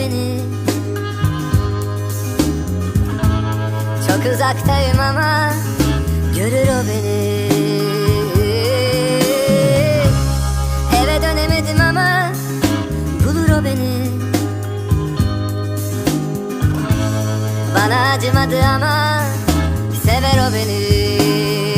beni. Çok uzaktayım ama görür o beni. Eve dönemedim ama bulur o beni. Bana acımadı ama sever o beni.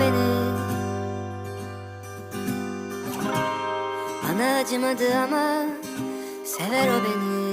beni. Bana acımadı ama sever o beni.